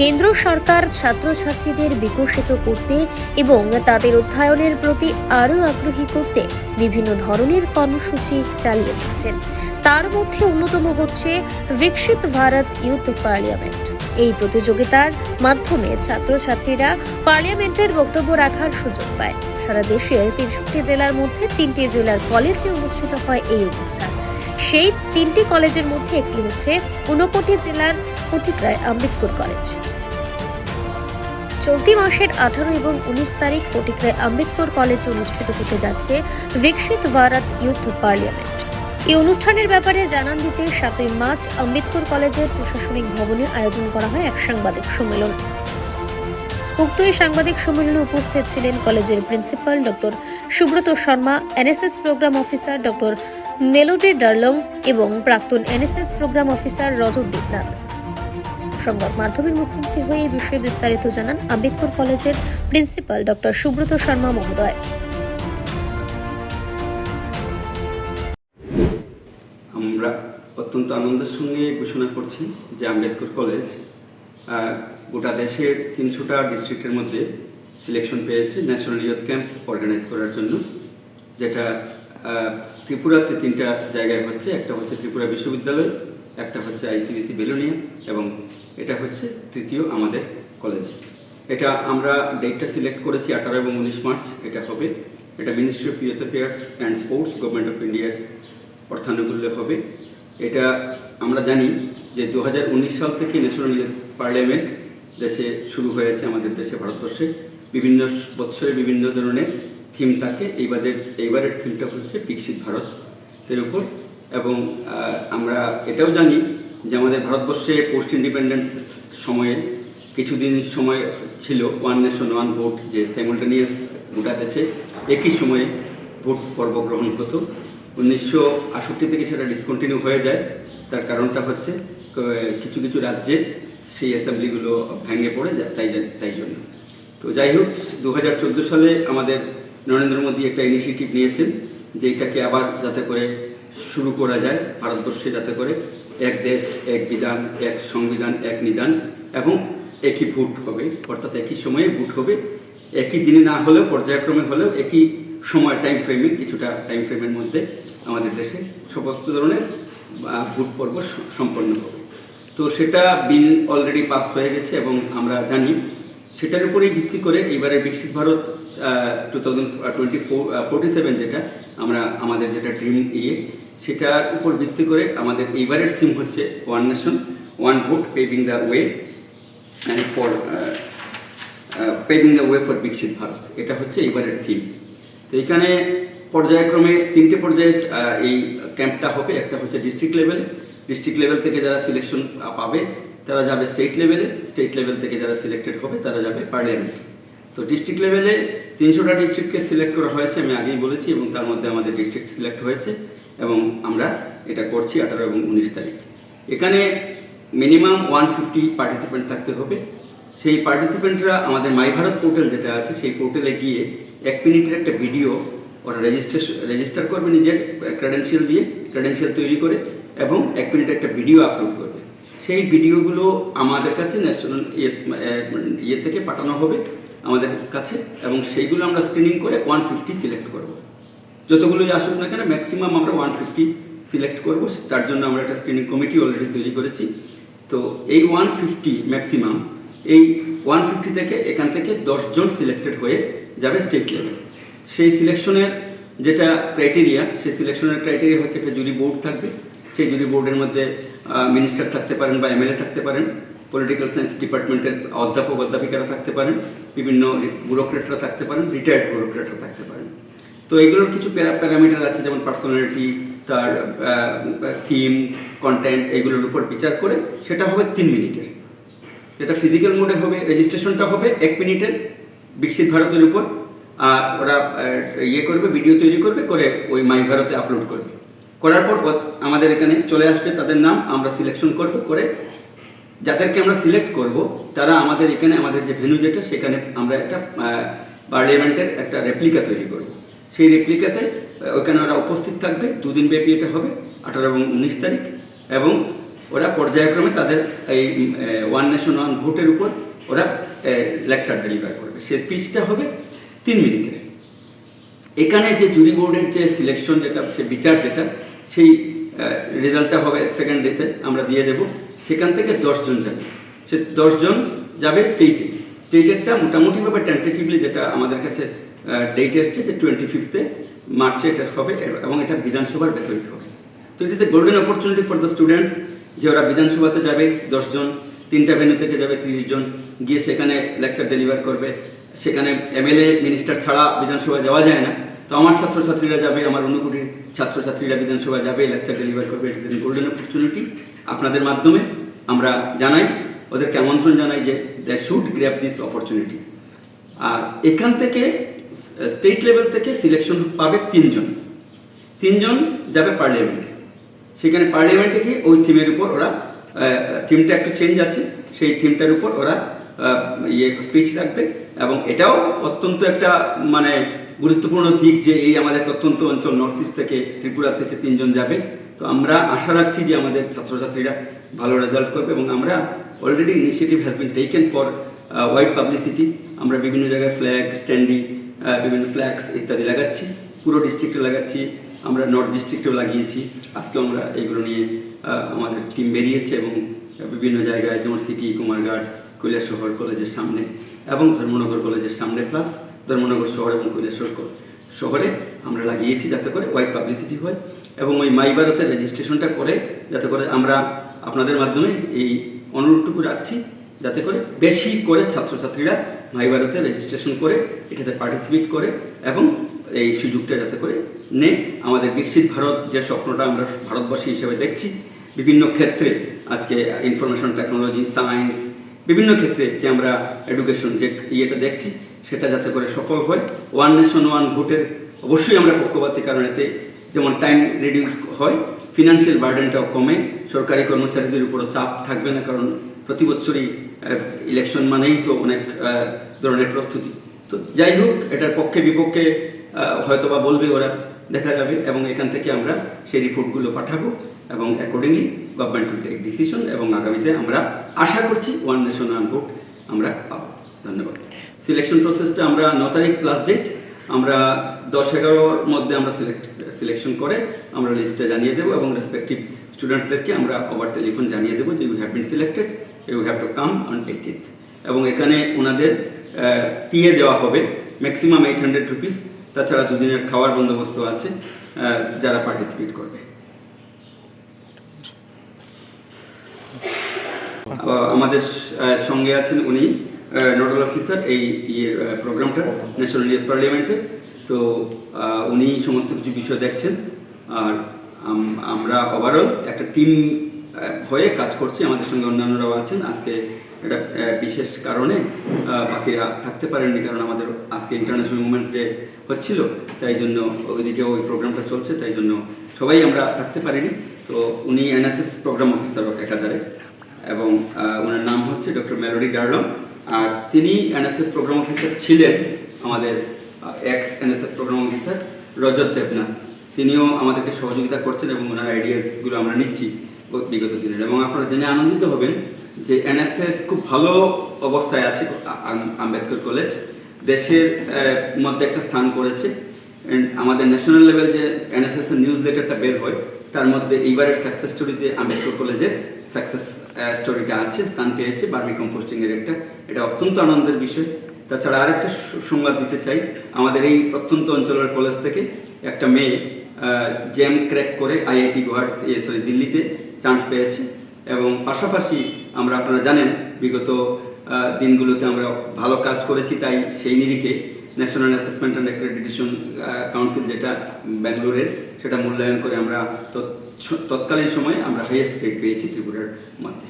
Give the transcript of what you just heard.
কেন্দ্র সরকার ছাত্রছাত্রীদের বিকশিত করতে এবং তাদের অধ্যয়নের প্রতি আরও আগ্রহী করতে বিভিন্ন ধরনের কর্মসূচি চালিয়ে যাচ্ছেন। তার মধ্যে অন্যতম হচ্ছে বিকশিত ভারত ইউথ পার্লামেন্ট এই প্রতিযোগিতার মাধ্যমে ছাত্রছাত্রীরা পার্লামেন্টের বক্তব্য রাখার সুযোগ পায়। সারা দেশের তিনষট্টি জেলার মধ্যে তিনটি জেলার কলেজে অনুষ্ঠিত হয় এই অনুষ্ঠান। সেই তিনটি কলেজের মধ্যে একটি হচ্ছে ঊনকোটি জেলার ফটিকরায় আম্বেদকর কলেজ। চলতি মাসের আঠারো এবং উনিশ তারিখ ফটিকরায় আম্বেদকর কলেজে অনুষ্ঠিত হতে যাচ্ছে বিকশিত ভারত ইউথ পার্লিয়ামেন্ট। এই অনুষ্ঠানের ব্যাপারে জানান দিতে সাতই মার্চ আম্বেদকর কলেজের প্রশাসনিক ভবনে আয়োজন করা হয় এক সাংবাদিক সম্মেলন। উক্ত এই সাংবাদিক সম্মেলনে উপস্থিত ছিলেন কলেজের principal doctor Subrata Sharma, NSS program officer doctor Melody Darlong এবং প্রাক্তন NSS program officer Rajat Debnath সংবাদ মাধ্যমের মুখোমুখি হয়ে এই বিষয়ে বিস্তারিত জানান আম্বেদকর কলেজের প্রিন্সিপাল ডক্টর সুব্রত শর্মা মহোদয়। আমরা অত্যন্ত আনন্দের সঙ্গে ঘোষণা করছি যে আম্বেদকর কলেজ গোটা দেশের তিনশোটা ডিস্ট্রিক্টের মধ্যে সিলেকশন পেয়েছে ন্যাশনাল ইয়ুথ ক্যাম্প অর্গানাইজ করার জন্য, যেটা ত্রিপুরাতে তিনটা জায়গায় হচ্ছে, একটা হচ্ছে ত্রিপুরা বিশ্ববিদ্যালয়, একটা হচ্ছে আইসিবিসি বেলুনিয়া এবং এটা হচ্ছে তৃতীয় আমাদের কলেজ এটা আমরা ডেটটা সিলেক্ট করেছি আঠারো এবং উনিশ মার্চ, এটা হবে। এটা ministry of youth affairs and sports government of ইন্ডিয়ার অর্থানুকূল্য হবে। এটা আমরা জানি যে দু হাজার উনিশ সাল থেকে ন্যাশনাল পার্লামেন্ট দেশে শুরু হয়েছে আমাদের দেশে, ভারতবর্ষে। বিভিন্ন বৎসরে বিভিন্ন ধরনের থিম থাকে। এইবারের এইবারের থিমটা হচ্ছে বিকশিত ভারত এর উপর। এবং আমরা এটাও জানি যে আমাদের ভারতবর্ষে পোস্ট ইন্ডিপেন্ডেন্স সময়ে, কিছুদিন সময় ছিল ওয়ান নেশন ওয়ান ভোট যে সাইমultaneous গোটা দেশে একই সময়ে ভোট পর্ব গ্রহণ হতো। উনিশশো আষট্টি থেকে সেটা ডিসকন্টিনিউ হয়ে যায়। তার কারণটা হচ্ছে কিছু কিছু রাজ্যে সেই অ্যাসেম্বলিগুলো ভেঙে পড়ে যায় তাই তাই জন্য। তো যাই হোক দু হাজার চোদ্দ সালে আমাদের নরেন্দ্র মোদী একটা ইনিশিয়েটিভ নিয়েছেন, যে এটাকে আবার যাতে করে শুরু করা যায়, ভারতবর্ষে যাতে করে এক দেশ, এক বিধান, এক সংবিধান, এক নিদান এবং একই ভোট হবে, অর্থাৎ একই সময়ে ভোট হবে। একই দিনে না হলেও, পর্যায়ক্রমে হলেও একই সময় টাইম ফ্রেমে কিছুটা টাইম ফ্রেমের মধ্যে আমাদের দেশে সমস্ত ধরনের ভোট পর্ব সম্পন্ন হবে। তো সেটা বিল অলরেডি পাস হয়ে গেছে এবং আমরা জানি, সেটার উপরেই ভিত্তি করে এবারে Viksit Bharat two thousand twenty four forty seven যেটা, আমরা আমাদের যেটা ড্রিম ইয়ে সেটার উপর ভিত্তি করে আমাদের এইবারের থিম হচ্ছে one nation one vote paving the way and for paving the way for Viksit Bharat এটা হচ্ছে এইবারের থিম তো এখানে পর্যায়ক্রমে তিনটে পর্যায়ে এই ক্যাম্পটা হবে। একটা হচ্ছে ডিস্ট্রিক্ট লেভেলে ডিস্ট্রিক্ট লেভেল থেকে যারা সিলেকশন পাবে, তারা যাবে স্টেট লেভেলে স্টেট লেভেল থেকে যারা সিলেক্টেড হবে, তারা যাবে পার্লামেন্ট তো ডিস্ট্রিক্ট লেভেলে তিনশোটা ডিস্ট্রিক্টকে সিলেক্ট করা হয়েছে, আমি আগেই বলেছি এবং তার মধ্যে আমাদের ডিস্ট্রিক্ট সিলেক্ট হয়েছে। এবং আমরা এটা করছি আঠারো এবং উনিশ তারিখ। এখানে মিনিমাম ওয়ান ফিফটি পার্টিসিপেন্ট থাকতে হবে। সেই পার্টিসিপেন্টরা আমাদের মাই ভারত পোর্টাল যেটা আছে, সেই পোর্টালে গিয়ে এক মিনিটের একটা ভিডিও ওরা রেজিস্ট্রেশন রেজিস্টার করবে নিজের ক্রেডেন্সিয়াল দিয়ে ক্রেডেন্সিয়াল তৈরি করে এবং এক মিনিটের একটা ভিডিও আপলোড করবে। সেই ভিডিওগুলো আমাদের কাছে ন্যাশনাল ইয়ে ইয়ে থেকে পাঠানো হবে আমাদের কাছে এবং সেইগুলো আমরা স্ক্রিনিং করে ওয়ান ফিফটি সিলেক্ট করব। যতগুলোই আসুক না কেন ম্যাক্সিমাম আমরা ওয়ান ফিফটি সিলেক্ট করব। তার জন্য আমরা একটা স্ক্রিনিং কমিটি অলরেডি তৈরি করেছি। তো এই ওয়ান ফিফটি ম্যাক্সিমাম এই ওয়ান ফিফটি থেকে এখান থেকে দশজন সিলেক্টেড হয়ে যাবে স্টেট লেভেল সেই সিলেকশনের যেটা ক্রাইটেরিয়া সেই সিলেকশনের ক্রাইটেরিয়া হচ্ছে একটা জুরি বোর্ড থাকবে। সেই জুরি বোর্ডের মধ্যে মিনিস্টার থাকতে পারেন বা এমএলএ থাকতে পারেন পলিটিক্যাল সায়েন্স ডিপার্টমেন্টের অধ্যাপক, অধ্যাপিকারা থাকতে পারেন, বিভিন্ন ব্যুরোক্রেটরা থাকতে পারেন রিটায়ার্ড ব্যুরোক্রেটরা থাকতে পারেন। তো এগুলোর কিছু প্যারা প্যারামিটার আছে, যেমন পার্সোনালিটি তার থিম কন্টেন্ট এগুলোর উপর বিচার করে সেটা হবে তিন মিনিটের। যেটা ফিজিক্যাল মোডে হবে রেজিস্ট্রেশনটা হবে এক মিনিটের বিকশিত ভারতের উপর, আর ওরা ইয়ে করবে ভিডিও তৈরি করবে, করে ওই মাই ভারতে আপলোড করবে। করার পর আমাদের এখানে চলে আসবে তাদের নাম, আমরা সিলেকশন করব, করে যাদেরকে আমরা সিলেক্ট করব, তারা আমাদের এখানে আমাদের যে ভেনু যেটা, সেখানে আমরা একটা পার্লামেন্টের একটা রেপ্লিকা তৈরি করব। সেই রেপ্লিকাতে ওখানে ওরা উপস্থিত থাকবে, দুদিন ব্যাপী এটা হবে, আঠারো এবং উনিশ তারিখ, এবং ওরা পর্যায়ক্রমে তাদের এই ওয়ান নেশন ওয়ান ভোটের উপর ওরা লেকচার ডেলিভার করবে। সে স্পিচটা হবে তিন মিনিটের। এখানে যে জুরি বোর্ডের যে সিলেকশন যেটা, সে বিচার যেটা, সেই রেজাল্টটা হবে সেকেন্ড ডেতে আমরা দিয়ে দেব। সেখান থেকে দশজন যাবে। সে দশজন যাবে স্টেটে স্টেটেরটা মোটামুটিভাবে টেন্টেটিভলি যেটা আমাদের কাছে ডেট এসছে যে টোয়েন্টি ফিফথে মার্চে এটা হবে এবং এটা বিধানসভার ভেতরে হবে। তো it is a golden opportunity for the students যে ওরা বিধানসভাতে যাবে দশজন তিনটা ভেন্যু থেকে যাবে, তিরিশ জন, গিয়ে সেখানে লেকচার ডেলিভার করবে। সেখানে এমএলএ মিনিস্টার ছাড়া বিধানসভায় যাওয়া যায় না। তো আমার ছাত্রছাত্রীরা যাবে, আমার অনুকুটির ছাত্রছাত্রীরা বিধানসভায় যাবে লেকচার ডেলিভার করবে। ইটস এন গোল্ডেন অপরচুনিটি আপনাদের মাধ্যমে। আমরা জানাই, ওদেরকে আমন্ত্রণ জানাই যে they should grab this opportunity আর এখান থেকে স্টেট লেভেল থেকে সিলেকশন পাবে তিনজন। তিনজন যাবে পার্লামেন্টে সেখানে পার্লামেন্টে গিয়ে ওই থিমের উপর ওরা থিমটা একটু চেঞ্জ আছে, সেই থিমটার উপর ওরা ইয়ে স্পিচ রাখবে এবং এটাও অত্যন্ত একটা মানে গুরুত্বপূর্ণ দিক যে এই আমাদের প্রত্যন্ত অঞ্চল নর্থ ইস্ট থেকে ত্রিপুরা থেকে তিনজন যাবে। তো আমরা আশা রাখছি যে আমাদের ছাত্রছাত্রীরা ভালো রেজাল্ট করবে এবং আমরা already initiative has been taken for wide publicity আমরা বিভিন্ন জায়গায় ফ্ল্যাগ স্ট্যান্ডি বিভিন্ন ফ্ল্যাগস ইত্যাদি লাগাচ্ছি। পুরো ডিস্ট্রিক্টে লাগাচ্ছি। আমরা নর্থ ডিস্ট্রিক্টেও লাগিয়েছি। আজকে আমরা এগুলো নিয়ে আমাদের টিম বেরিয়েছে এবং বিভিন্ন জায়গায় যেমন সিটি কুমারঘাট, কৈলাসহর কলেজের সামনে এবং ধর্মনগর কলেজের সামনে প্লাস ধর্মনগর শহর এবং কৈলাসহর শহরে আমরা লাগিয়েছি যাতে করে ওয়াইড পাবলিসিটি হয় এবং ওই মাই ভারতের রেজিস্ট্রেশনটা করে যাতে করে আমরা আপনাদের মাধ্যমে এই অনুরোধটুকু রাখছি যাতে করে বেশি করে ছাত্রছাত্রীরা মাই ভারতে রেজিস্ট্রেশন করে এটাতে পার্টিসিপেট করে এবং এই সুযোগটা যাতে করে নে আমাদের বিকশিত ভারত যে স্বপ্নটা আমরা ভারতবর্ষী হিসেবে দেখছি, বিভিন্ন ক্ষেত্রে আজকে ইনফরমেশন টেকনোলজি সায়েন্স বিভিন্ন ক্ষেত্রে যে আমরা এডুকেশন যে ইয়েটা দেখছি, সেটা যাতে করে সফল হয়। ওয়ান নেশন ওয়ান ভোটের অবশ্যই আমরা পক্ষপাতী কারণ এতে যেমন টাইম রিডিউস হয় ফিনান্সিয়াল বার্ডেনটাও কমে, সরকারি কর্মচারীদের উপরও চাপ থাকবে না কারণ প্রতি বছরই ইলেকশন মানেই তো অনেক ধরনের প্রস্তুতি। তো যাই হোক, এটার পক্ষে বিপক্ষে হয়তো বা বলবে ওরা, দেখা যাবে। এবং এখান থেকে আমরা সেই রিপোর্টগুলো পাঠাবো এবং accordingly government will take decision এবং আগামীতে আমরা আশা করছি ওয়ান নেশন ওয়ান ভোট আমরা পাবো। ধন্যবাদ। সিলেকশন প্রসেসটা আমরা ন তারিখ লাস্ট ডেট আমরা দশ এগারোর মধ্যে আমরা সিলেক্ট সিলেকশন করে আমরা লিস্টটা জানিয়ে দেবো এবং রেসপেক্টিভ স্টুডেন্টসদেরকে আমরা ওভার টেলিফোন জানিয়ে দেবো যে you have been selected you have to come on eightieth এবং এখানে ওনাদের টিএ দেওয়া হবে ম্যাক্সিমাম এইট হান্ড্রেড রুপিস তাছাড়া দুদিনের খাওয়ার বন্দোবস্ত আছে যারা পার্টিসিপেট করবে। আমাদের সঙ্গে আছেন উনি নোডাল অফিসার এই প্রোগ্রামটা ন্যাশনাল ইউথ পার্লামেন্টে তো উনি সমস্ত কিছু বিষয় দেখছেন। আর আম- আমরা ওভারঅল একটা টিম হয়ে কাজ করছি আমাদের সঙ্গে অন্যান্যরাও আছেন। আজকে আহ, বিশেষ কারণে বাকিরা থাকতে পারেননি কারণ আমাদের আজকে ইন্টারন্যাশনাল উমেন্স ডে হচ্ছিল তাই জন্য ওইদিকে ওই প্রোগ্রামটা চলছে তাই জন্য সবাই আমরা থাকতে পারিনি। তো উনি এনএসএস প্রোগ্রাম অফিসার একাধারে এবং ওনার নাম হচ্ছে ডক্টর মেলোডি ডার্লম আর তিনি এনএসএস প্রোগ্রাম অফিসার ছিলেন আমাদের ex NSS program officer Rajat Debnath. তিনিও আমাদেরকে সহযোগিতা করছেন এবং ওনার আইডিয়াসগুলো আমরা নিচ্ছি। বিগত দিনের। এবং আপনারা জেনে আনন্দিত হবেন যে এনএসএস খুব ভালো অবস্থায় আছে আম্বেদকর কলেজ। দেশের মধ্যে একটা স্থান করেছে। আমাদের ন্যাশনাল লেভেল যে এনএসএস এর নিউজ লেটারটা বের হয়, তার মধ্যে এইবারের সাকসেস স্টোরিতে আম্বেদকর কলেজের সাকসেস স্টোরিটা আছে, স্থান পেয়েছে বার্মি কম্পোস্টিং এর একটা। এটা অত্যন্ত আনন্দের বিষয়। তাছাড়া আরেকটা সংবাদ দিতে চাই। আমাদের এই প্রত্যন্ত অঞ্চলের কলেজ থেকে একটা মেয়ে জ্যাম ক্র্যাক করে আইআইটি গুয়াহাটি সরি দিল্লিতে চান্স পেয়েছি। এবং পাশাপাশি আমরা, আপনারা জানেন, বিগত দিনগুলোতে আমরা ভালো কাজ করেছি, তাই সেই নিরিখে national assessment and accreditation council যেটা ব্যাঙ্গালোরের, সেটা মূল্যায়ন করে আমরা তৎ- তৎকালীন সময়ে আমরা হাইয়েস্ট গ্রেড পেয়েছি ত্রিপুরার মধ্যে।